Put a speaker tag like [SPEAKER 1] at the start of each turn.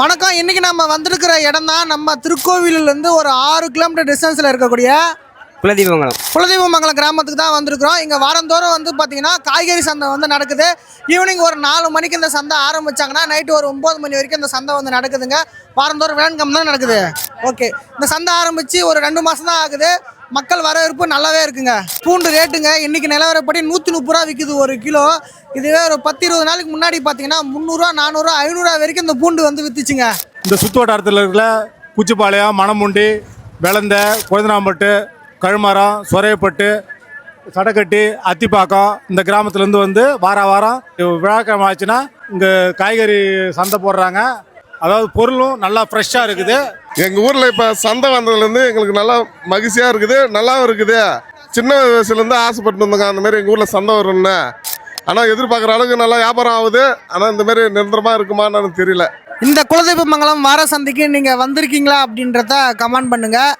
[SPEAKER 1] வணக்கம். இன்னைக்கு நம்ம வந்திருக்கிற இடம் தான் நம்ம திருக்கோவிலிருந்து ஒரு ஆறு கிலோமீட்டர் டிஸ்டன்ஸில் இருக்கக்கூடிய
[SPEAKER 2] குலதீபமங்கலம்
[SPEAKER 1] குலதெய்வமங்கலம் கிராமத்துக்கு தான் வந்திருக்கிறோம். இங்கே வாரந்தோறும் வந்து பார்த்தீங்கன்னா காய்கறி சந்தை வந்து நடக்குது. ஈவினிங் ஒரு நாலு மணிக்கு இந்த சந்தை ஆரம்பிச்சாங்கன்னா நைட்டு ஒரு ஒம்பது மணி வரைக்கும் இந்த சந்தை வந்து நடக்குதுங்க. வாரந்தோறும் வேன்கம் தான் நடக்குது. ஓகே இந்த சந்தை ஆரம்பித்து ஒரு ரெண்டு மாதம் தான் ஆகுது. மக்கள் வரவேற்பு நல்லாவே இருக்குங்க. பூண்டு ரேட்டுங்க. இன்னைக்கு நிலவரப்படி நூற்றி முப்பது ரூபா விற்குது ஒரு கிலோ. இதுவே ஒரு பத்து இருபது நாளைக்கு முன்னாடி பார்த்தீங்கன்னா முந்நூறுரூவா நானூறுரூவா ஐநூறுரூவா வரைக்கும் இந்த பூண்டு வந்து வித்துச்சுங்க.
[SPEAKER 3] இந்த சுற்று வட்டாரத்தில் இருக்கிற குச்சிப்பாளையம் மணமுண்டி வெளந்த குழந்தனாம்பட்டு கழுமரம் சொரையப்பட்டு சடக்கட்டி அத்திப்பாக்கம் இந்த கிராமத்துலேருந்து வந்து வார வாரம் விழாக்கிழமை ஆச்சுன்னா இங்கே காய்கறி சந்தை போடுறாங்க. அதாவது பொருளும் நல்லா ஃப்ரெஷ்ஷாக இருக்குது.
[SPEAKER 4] எங்கள் ஊரில் இப்போ சந்தை வந்ததுலேருந்து எங்களுக்கு நல்லா மகிழ்ச்சியாக இருக்குது நல்லாவும் இருக்குது. சின்ன வயசுலேருந்து ஆசைப்பட்டு இருந்தோங்க அந்த மாதிரி எங்கள் ஊரில் சந்தை வரும்னு. ஆனால் எதிர்பார்க்குற அளவுக்கு நல்லா வியாபாரம் ஆகுது. ஆனால் இந்தமாரி நிரந்தரமாக இருக்குமான்னு எனக்கு தெரியல.
[SPEAKER 1] இந்த குலதெய்வமங்கலம் வார சந்தைக்கு நீங்கள் வந்திருக்கீங்களா அப்படின்றத கமெண்ட் பண்ணுங்கள்